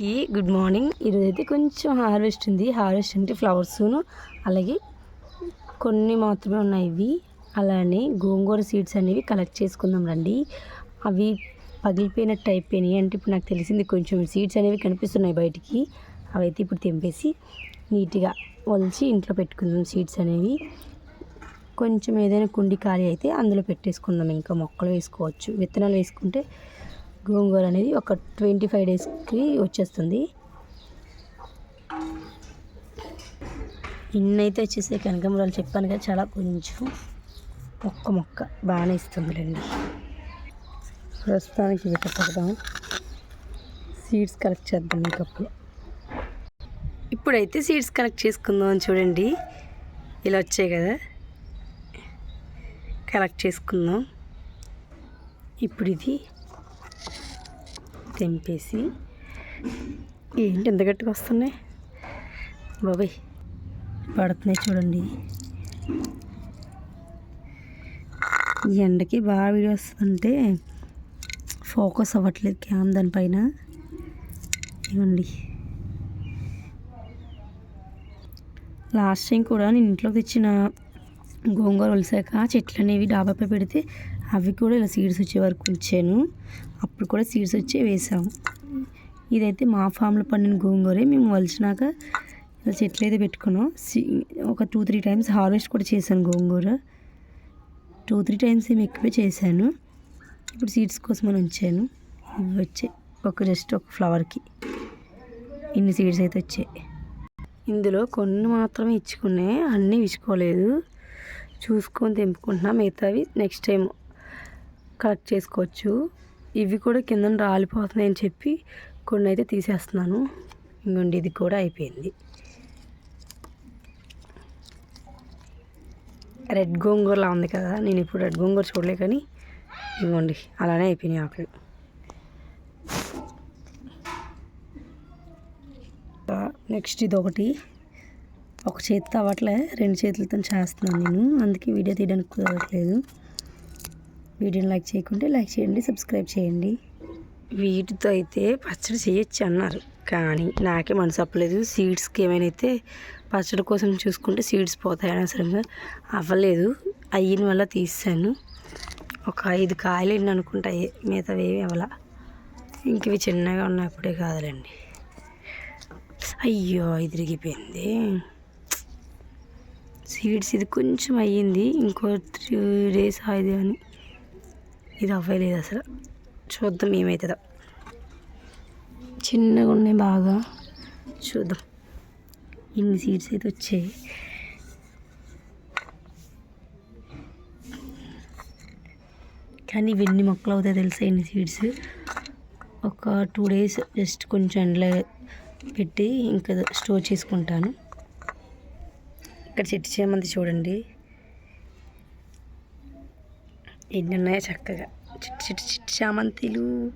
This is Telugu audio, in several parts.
అందరికీ గుడ్ మార్నింగ్. ఈరోజు అయితే కొంచెం హార్వెస్ట్ ఉంది. హార్వెస్ట్ అంటే ఫ్లవర్స్ను అలాగే కొన్ని మాత్రమే ఉన్నాయి ఇవి. అలానే గోంగూర సీడ్స్ అనేవి కలెక్ట్ చేసుకుందాం రండి. అవి పగిలిపోయినట్టు అయిపోయినాయి అంటే ఇప్పుడు నాకు తెలిసింది కొంచెం సీడ్స్ అనేవి కనిపిస్తున్నాయి బయటికి. అవైతే ఇప్పుడు తెంపేసి నీట్గా వలిచి ఇంట్లో పెట్టుకుందాం సీడ్స్ అనేవి. కొంచెం ఏదైనా కుండి ఖాళీ అయితే అందులో పెట్టేసుకుందాం. ఇంకా మొక్కలు వేసుకోవచ్చు. విత్తనాలు వేసుకుంటే గోంగూర అనేది ఒక ట్వంటీ ఫైవ్ డేస్కి వచ్చేస్తుంది. ఇన్నైతే వచ్చేసే కనకాంబరాలు చెప్పాను కదా చాలా కొంచెం ఒక్క మొక్క బాగానే ఇస్తుందిలేండి ప్రస్తుతానికి ఇవి సీడ్స్ కలెక్ట్ చేద్దాం ఇంకప్పుడు ఇప్పుడైతే సీడ్స్ కలెక్ట్ చేసుకుందాం చూడండి. ఇలా వచ్చాయి కదా. కలెక్ట్ చేసుకుందాం. ఇప్పుడు ఇది తెంపేసి ఏంటి ఎంత గట్టిగా వస్తున్నాయి? బాబాయ్. పడుతున్నాయి చూడండి. ఈ ఎండకి బాగా వీడియో అంటే ఫోకస్ అవ్వట్లేదు క్యామ్ దానిపైన. ఇవ్వండి. లాస్ట్ టైం కూడా నేను ఇంట్లోకి తెచ్చిన గోంగూర వలసాక చెట్లు అనేవి డాబాపై పెడితే అవి కూడా ఇలా సీడ్స్ వచ్చే వరకు ఉంచాను. అప్పుడు కూడా సీడ్స్ వచ్చి వేసాము ఇదైతే మా ఫామ్లో పండిన గోంగూరే. మేము వలిచినాక ఇలా చెట్లు అయితే పెట్టుకున్నాం. ఒక టూ త్రీ టైమ్స్ హార్వెస్ట్ కూడా చేశాను గోంగూర. టూ త్రీ టైమ్స్ ఏమి ఎక్కువే చేశాను. ఇప్పుడు సీడ్స్ కోసం అని ఉంచాను. ఇవి వచ్చాయి ఒక జస్ట్ ఒక ఫ్లవర్కి ఇన్ని సీడ్స్ అయితే వచ్చాయి. ఇందులో కొన్ని మాత్రమే ఇచ్చుకున్నాయి. అన్నీ ఇచ్చుకోలేదు చూసుకొని తెంపుకుంటున్నా. మిగతావి నెక్స్ట్ టైం కలెక్ట్ చేసుకోవచ్చు. ఇవి కూడా కింద రాలిపోతున్నాయని చెప్పి కొన్ని అయితే తీసేస్తున్నాను. ఇంకోండి ఇది కూడా అయిపోయింది. రెడ్ గోంగూరలా ఉంది కదా నేను ఇప్పుడు రెడ్ గోంగూర చూడలే కానీ ఇవ్వండి అలానే అయిపోయినాయి ఆకులు. నెక్స్ట్ ఇది ఒకటి ఒక చేతితో అవ్వట్లే రెండు చేతులతో చేస్తున్నాను నేను అందుకే వీడియో తీయడానికి కుదరట్లేదు. వీడియోని లైక్ చేయకుంటే లైక్ చేయండి సబ్స్క్రైబ్ చేయండి. వీటితో అయితే పచ్చడి చేయొచ్చు అన్నారు. కానీ నాకే మనసు అప్పలేదు. సీడ్స్కి ఏమైనా అయితే పచ్చడి కోసం చూసుకుంటే సీడ్స్ పోతాయి అనవసరంగా. అవ్వలేదు. అయిన వల్ల తీసాను. ఒక ఐదు కాయలు అనుకుంటా మిగతావి ఏమి అవ్వాల. ఇంకవి చిన్నగా ఉన్నప్పుడే కాదులేండి. అయ్యో ఇదిరిగిపోయింది సీడ్స్ ఇది కొంచెం అయ్యింది. ఇంకో త్రీ డేస్ అయింది అని ఇది అవ్వలేదు అసలు. చూద్దాం ఏమవుతుందో చిన్నగా ఉన్నాయి బాగా. చూద్దాం. ఇన్ని సీడ్స్ అయితే వచ్చాయి. కానీ ఇవన్నీ మొక్కలు అవుతాయి తెలుసా ఇన్ని సీడ్స్? ఒక టూ డేస్ జస్ట్ కొంచెం ఎండలో పెట్టి ఇంకా స్టోర్ చేసుకుంటాను. ఇక్కడ చెట్టు చేమంది చూడండి. ఎన్ని ఉన్నాయో చక్కగా చిట్ చిట్ చిట్ చామంతిలు.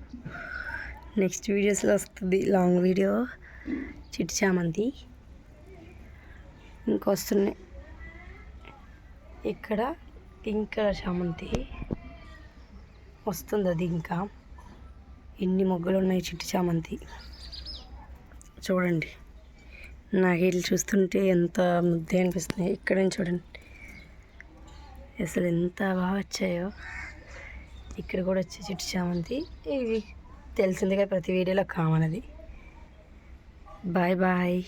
నెక్స్ట్ వీడియోస్లో వస్తుంది లాంగ్ వీడియో చిట్టి చామంతి. ఇంకొస్తున్నాయి ఇక్కడ ఇంకా చామంతి. వస్తుంది అది ఇంకా. ఎన్ని మొగ్గలు ఉన్నాయి చిట్టి చామంతి? చూడండి. నాకు వీళ్ళు చూస్తుంటే ఎంత ముద్దే అనిపిస్తున్నాయి. ఇక్కడ చూడండి. అసలు ఎంత బాగా వచ్చాయో. ఇక్కడ కూడా వచ్చే చిట్టు చామంతి. ఇది తెలిసిందిగా ప్రతి వీడియోలో కామన్ అది. Bye bye.